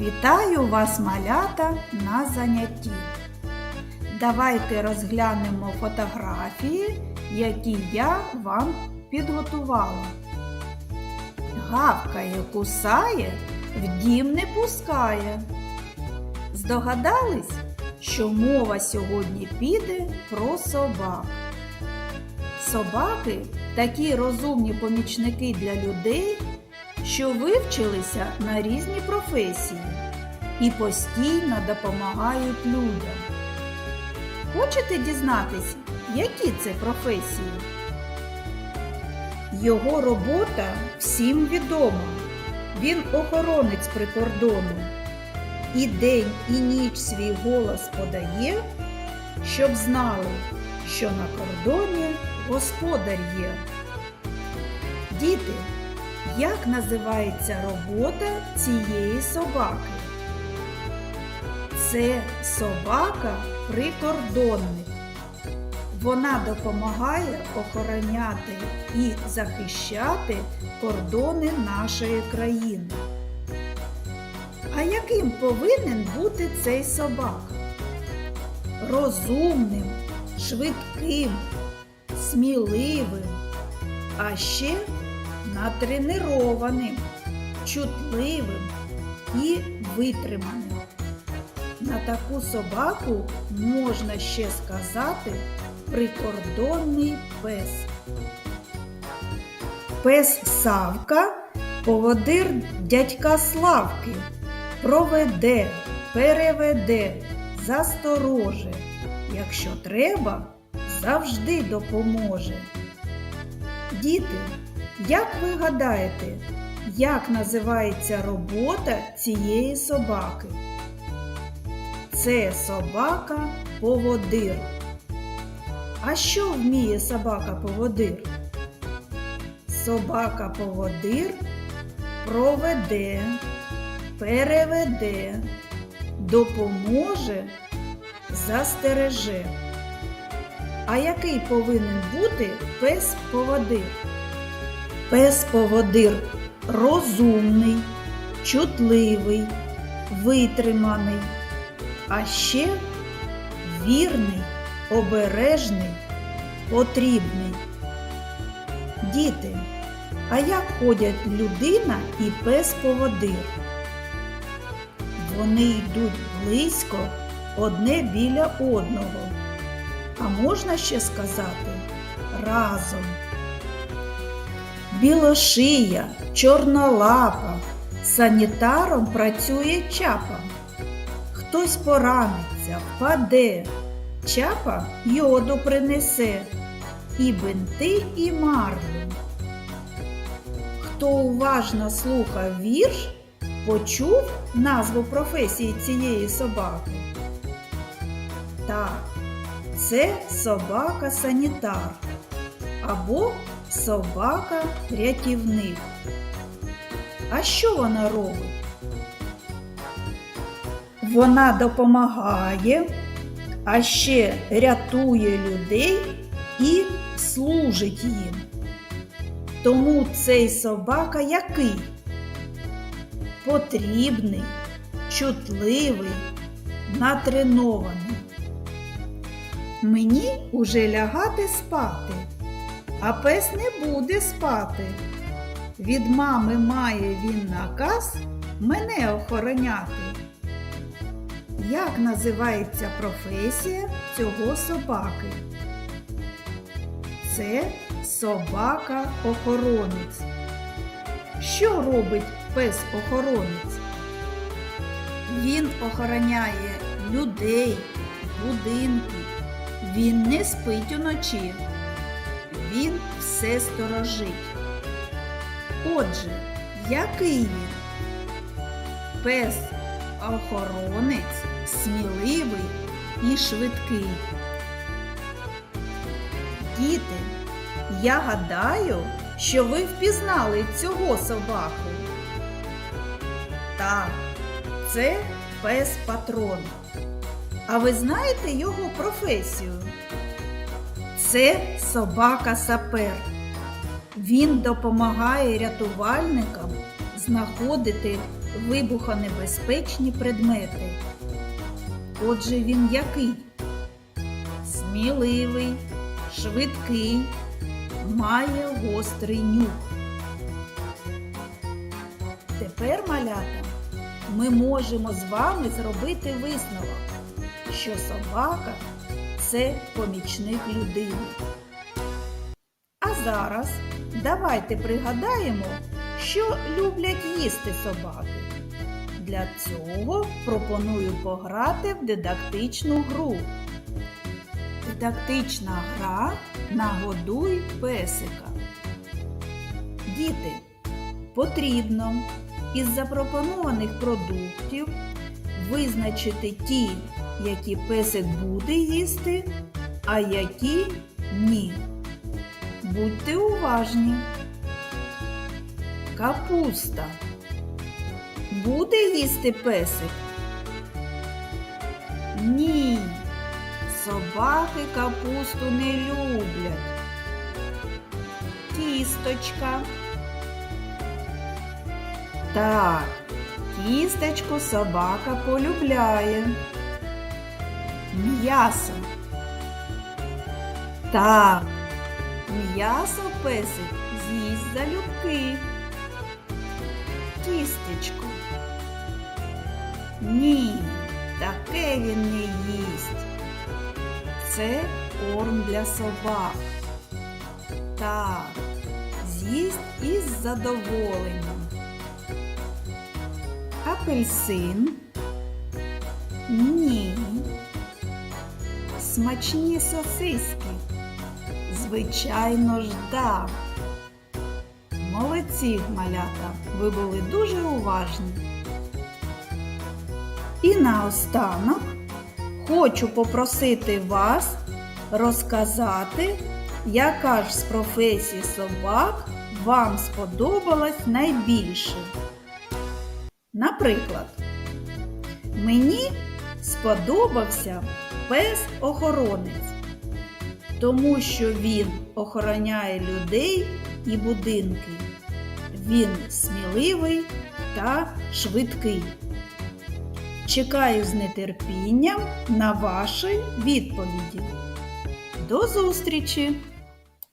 Вітаю вас, малята, на занятті. Давайте розглянемо фотографії, які я вам підготувала. Гавкає, кусає, в дім не пускає. Здогадались, що мова сьогодні піде про собак. Собаки такі розумні помічники для людей, що вивчилися на різні професії і постійно допомагають людям. Хочете дізнатися, які це професії? Його робота всім відома. Він охоронець прикордону. І день, і ніч свій голос подає, щоб знали, що на кордоні господар є. Діти, як називається робота цієї собаки? Це собака-прикордонник. Вона допомагає охороняти і захищати кордони нашої країни. А яким повинен бути цей собака? Розумним, швидким, сміливим, а ще натренованим, чутливим і витриманим. На таку собаку можна ще сказати прикордонний пес. Пес Савка поводир дядька Славки, проведе, переведе, застороже, якщо треба, завжди допоможе. Діти, як ви гадаєте, як називається робота цієї собаки? Це собака поводир. А що вміє собака поводир? Собака поводир проведе, переведе, допоможе, застереже. А який повинен бути пес поводир? Пес поводир розумний, чутливий, витриманий, а ще вірний, обережний, потрібний. Діти, а як ходять людина і пес поводир? Вони йдуть близько одне біля одного. А можна ще сказати разом. Білошия, чорнолапа, санітаром працює чапа. Хтось пораниться, впаде, чапа йоду принесе, і бинти, і марлю. Хто уважно слухав вірш, почув назву професії цієї собаки. Так, це собака-санітар або собака-рятівник. А що вона робить? Вона допомагає, а ще рятує людей і служить їм. Тому цей собака який? Потрібний, чутливий, натренований. Мені уже лягати спати, а пес не буде спати. Від мами має він наказ мене охороняти. Як називається професія цього собаки? Це собака-охоронець. Що робить пес-охоронець? Він охороняє людей, будинки. Він не спить уночі. Він все сторожить. Отже, який він? Пес охоронець, сміливий і швидкий. Діти, я гадаю, що ви впізнали цього собаку. Так, це пес патрон. А ви знаєте його професію? Це собака-сапер. Він допомагає рятувальникам знаходити вибухонебезпечні предмети. Отже, він який? Сміливий, швидкий, має гострий нюх. Тепер, малята, ми можемо з вами зробити висновок, що собака це помічник людини. А зараз давайте пригадаємо, що люблять їсти собаки. Для цього пропоную пограти в дидактичну гру. Дидактична гра Нагодуй песика. Діти, потрібно із запропонованих продуктів визначити ті, які песик буде їсти, а які ні. Будьте уважні. Капуста. Буде їсти песик? Ні. Собаки капусту не люблять. Тісточка. Так, тістечко собака полюбляє. М'ясо. Так, м'ясо песик з'їсть залюбки. Тістечко. Ні, таке він не їсть. Це корм для собак. Так, з'їсть із задоволенням. Апельсин. Ні. Смачні сосиски. Звичайно ж, да. Молодці, малята, ви були дуже уважні. І наостанок хочу попросити вас розказати, яка ж з професій собак вам сподобалась найбільше. Наприклад, мені сподобався пес-охоронець, тому що він охороняє людей і будинки. Він сміливий та швидкий. Чекаю з нетерпінням на ваші відповіді. До зустрічі!